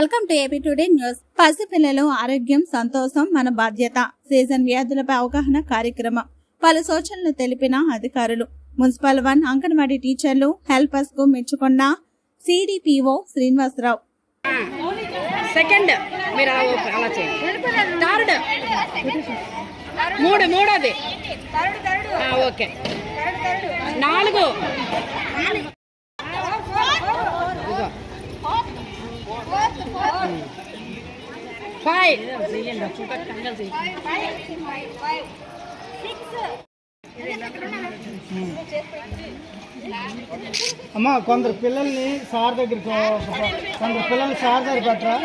Welcome to AP today news. పసిపిల్లలు ఆరోగ్యం సంతోషం మన బాధ్యత. సీజన్ వ్యాధులపై అవగాహన కార్యక్రమం. పలు సూచనలు తెలిపిన అధికారులు. మున్సిపల్ వన్ అంగన్వాడీ టీచర్లు హెల్పర్స్కు మెచ్చుకున్న సిడిపిఓ శ్రీనివాసరావు. సెకండ్. మీరు అలా థర్డ్. మూడు మూడోది. ఆ, ఓకే. నాలుగు. ఫైవ్ అమ్మ కొందరు పిల్లల్ని సార్ దగ్గరికి కొందరు పిల్లల్ని సార్ దగ్గర పెట్టరా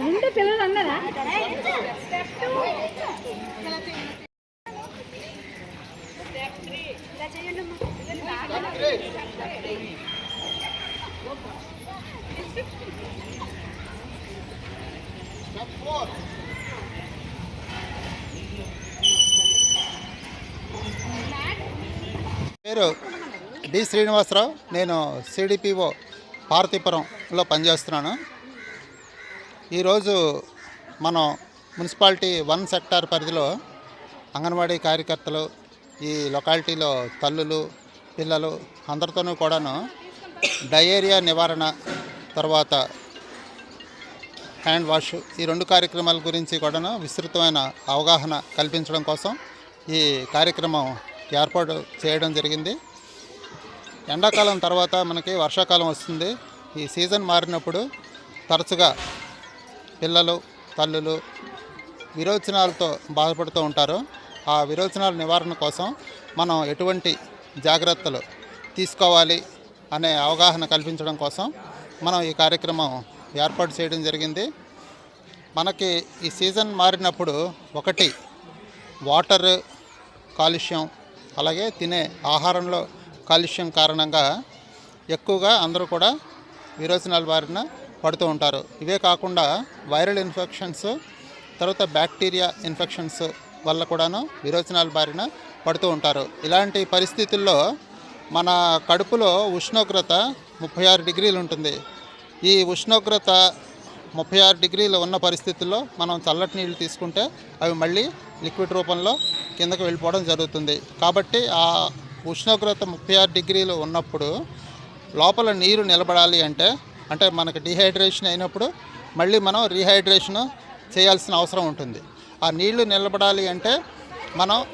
రెండు పిల్లలు అన్నారా పేరు? డి శ్రీనివాసరావు నేను సిడిపిఓ పార్తీపురంలో పనిచేస్తున్నాను. ఈరోజు మనం మున్సిపాలిటీ వన్ సెక్టార్ పరిధిలో అంగన్వాడీ కార్యకర్తలు ఈ లొకాలిటీలో తల్లులు పిల్లలు అందరితోనూ కూడాను డయేరియా నివారణ తర్వాత హ్యాండ్ వాష్ ఈ రెండు కార్యక్రమాల గురించి కూడాను విస్తృతమైన అవగాహన కల్పించడం కోసం ఈ కార్యక్రమం ఏర్పాటు చేయడం జరిగింది. ఎండాకాలం తర్వాత మనకి వర్షాకాలం వస్తుంది. ఈ సీజన్ మారినప్పుడు తరచుగా పిల్లలు తల్లులు విరోచనాలతో బాధపడుతూ ఉంటారు. ఆ విరోచనాల నివారణ కోసం మనం ఎటువంటి జాగ్రత్తలు తీసుకోవాలి అనే అవగాహన కల్పించడం కోసం మనం ఈ కార్యక్రమం ఏర్పాటు చేయడం జరిగింది. మనకి ఈ సీజన్ మారినప్పుడు ఒకటి వాటర్ కాలుష్యం అలాగే తినే ఆహారంలో కాలుష్యం కారణంగా ఎక్కువగా అందరూ కూడా విరోచనాల బారిన పడుతూ ఉంటారు. ఇవే కాకుండా వైరల్ ఇన్ఫెక్షన్స్ తర్వాత బ్యాక్టీరియా ఇన్ఫెక్షన్స్ వల్ల కూడాను విరోచనాల బారిన పడుతూ ఉంటారు. ఇలాంటి పరిస్థితుల్లో మన కడుపులో ఉష్ణోగ్రత ముప్పై ఆరు డిగ్రీలు ఉంటుంది. ఈ ఉష్ణోగ్రత ముప్పై ఆరు డిగ్రీలు ఉన్న పరిస్థితుల్లో మనం చల్లటి నీళ్ళు తీసుకుంటే అవి మళ్ళీ లిక్విడ్ రూపంలో కిందకు వెళ్ళిపోవడం జరుగుతుంది. కాబట్టి ఆ ఉష్ణోగ్రత ముప్పై ఆరు డిగ్రీలు ఉన్నప్పుడు లోపల నీరు నిలబడాలి అంటే అంటే మనకు డిహైడ్రేషన్ అయినప్పుడు మళ్ళీ మనం రీహైడ్రేషన్ చేయాల్సిన అవసరం ఉంటుంది. ఆ నీళ్ళు నిలబడాలి అంటే మనం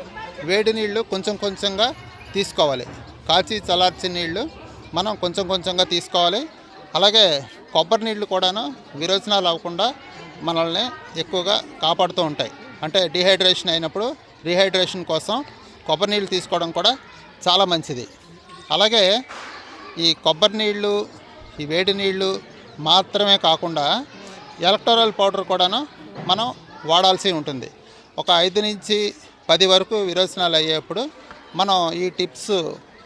వేడి నీళ్ళు కొంచెం కొంచెంగా తీసుకోవాలి. కాచి చల్లార్చిన నీళ్ళు మనం కొంచెం కొంచెంగా తీసుకోవాలి. అలాగే కొబ్బరి నీళ్ళు కూడాను విరోచనాలు అవ్వకుండా మనల్ని ఎక్కువగా కాపాడుతూ ఉంటాయి. అంటే డిహైడ్రేషన్ అయినప్పుడు రీహైడ్రేషన్ కోసం కొబ్బరి నీళ్ళు తీసుకోవడం కూడా చాలా మంచిది. అలాగే ఈ కొబ్బరి నీళ్ళు ఈ వేడి నీళ్ళు మాత్రమే కాకుండా ఎలక్టోరల్ పౌడర్ కూడాను మనం వాడాల్సి ఉంటుంది. ఒక ఐదు నుంచి పది వరకు విరోచనాలు అయ్యేప్పుడు మనం ఈ టిప్స్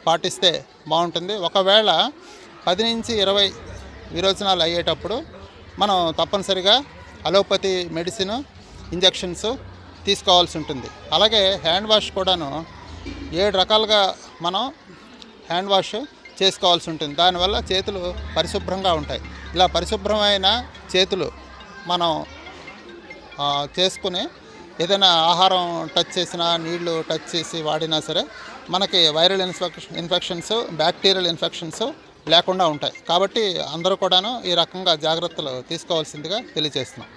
పాటిస్తే బాగుంటుంది. ఒకవేళ పది నుంచి ఇరవై విరోచనాలు అయ్యేటప్పుడు మనం తప్పనిసరిగా అలోపతి మెడిసిన్ ఇంజెక్షన్స్ తీసుకోవాల్సి ఉంటుంది. అలాగే హ్యాండ్ వాష్ కూడాను ఏడు రకాలుగా మనం హ్యాండ్ వాష్ చేసుకోవాల్సి ఉంటుంది. దానివల్ల చేతులు పరిశుభ్రంగా ఉంటాయి. ఇలా పరిశుభ్రమైన చేతులు మనం చేసుకుని ఏదైనా ఆహారం టచ్ చేసినా నీళ్ళు టచ్ చేసి వాడినా సరే మనకి viral infection infections bacterial infections లేకుండా ఉంటాయి. కాబట్టి అందరూ కూడాను ఈ రకంగా జాగ్రత్తలు తీసుకోవాల్సిందిగా తెలియజేస్తున్నాం.